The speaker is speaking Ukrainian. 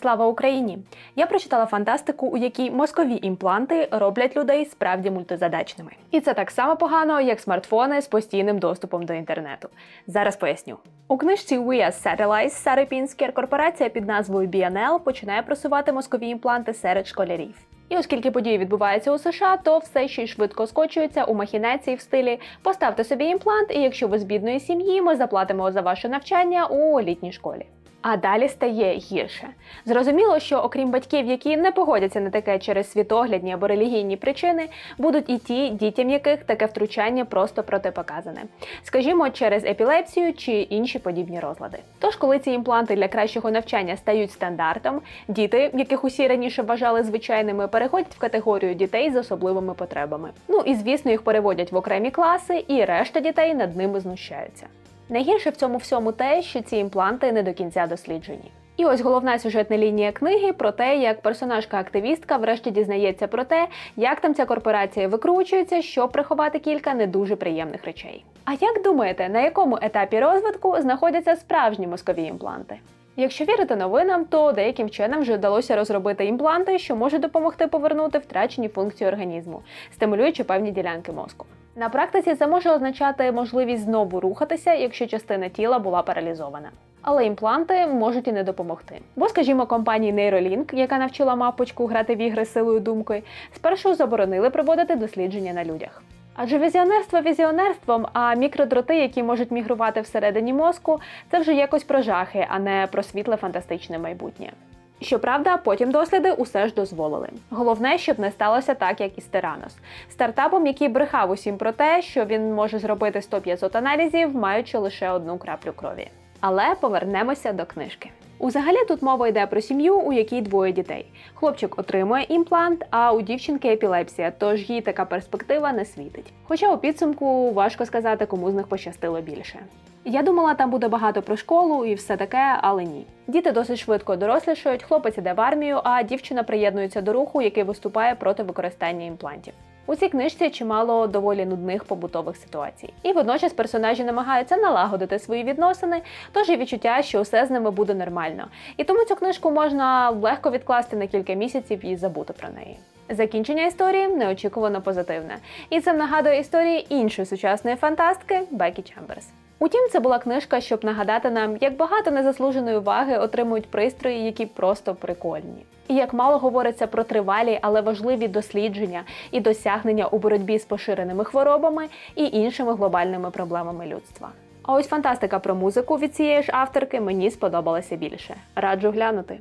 Слава Україні! Я прочитала фантастику, у якій мозкові імпланти роблять людей справді мультизадачними. І це так само погано, як смартфони з постійним доступом до інтернету. Зараз поясню. У книжці We Are Satellites Сари Пінскер корпорація під назвою BNL починає просувати мозкові імпланти серед школярів. І оскільки події відбуваються у США, то все ще й швидко скочується у махінації в стилі поставте собі імплант, і якщо ви з бідної сім'ї, ми заплатимо за ваше навчання у літній школі. А далі стає гірше. Зрозуміло, що окрім батьків, які не погодяться на таке через світоглядні або релігійні причини, будуть і ті, дітям яких таке втручання просто протипоказане. Скажімо, через епілепсію чи інші подібні розлади. Тож, коли ці імпланти для кращого навчання стають стандартом, діти, яких усі раніше вважали звичайними, переходять в категорію дітей з особливими потребами. Ну і звісно, їх переводять в окремі класи, і решта дітей над ними знущаються. Найгірше в цьому всьому те, що ці імпланти не до кінця досліджені. І ось головна сюжетна лінія книги про те, як персонажка-активістка врешті дізнається про те, як там ця корпорація викручується, щоб приховати кілька не дуже приємних речей. А як думаєте, на якому етапі розвитку знаходяться справжні мозкові імпланти? Якщо вірити новинам, то деяким вченим вже вдалося розробити імпланти, що можуть допомогти повернути втрачені функції організму, стимулюючи певні ділянки мозку. На практиці це може означати можливість знову рухатися, якщо частина тіла була паралізована. Але імпланти можуть і не допомогти. Бо, скажімо, компанії Neuralink, яка навчила мапочку грати в ігри силою думки, спершу заборонили проводити дослідження на людях. Адже візіонерство візіонерством, а мікродроти, які можуть мігрувати всередині мозку, це вже якось про жахи, а не про світле фантастичне майбутнє. Щоправда, потім досліди усе ж дозволили. Головне, щоб не сталося так, як і з Теранос. Стартапом, який брехав усім про те, що він може зробити 100-500 аналізів, маючи лише одну краплю крові. Але повернемося до книжки. Узагалі тут мова йде про сім'ю, у якій двоє дітей. Хлопчик отримує імплант, а у дівчинки епілепсія, тож їй така перспектива не світить. Хоча у підсумку важко сказати, кому з них пощастило більше. Я думала, там буде багато про школу і все таке, але ні. Діти досить швидко дорослішають, хлопець іде в армію, а дівчина приєднується до руху, який виступає проти використання імплантів. У цій книжці чимало доволі нудних побутових ситуацій. І водночас персонажі намагаються налагодити свої відносини, тож є відчуття, що все з ними буде нормально. І тому цю книжку можна легко відкласти на кілька місяців і забути про неї. Закінчення історії неочікувано позитивне. І це нагадує історії іншої сучасної фантастки Бекі Чемберс. Утім, це була книжка, щоб нагадати нам, як багато незаслуженої уваги отримують пристрої, які просто прикольні. І як мало говориться про тривалі, але важливі дослідження і досягнення у боротьбі з поширеними хворобами і іншими глобальними проблемами людства. А ось фантастика про музику від цієї ж авторки мені сподобалася більше. Раджу глянути.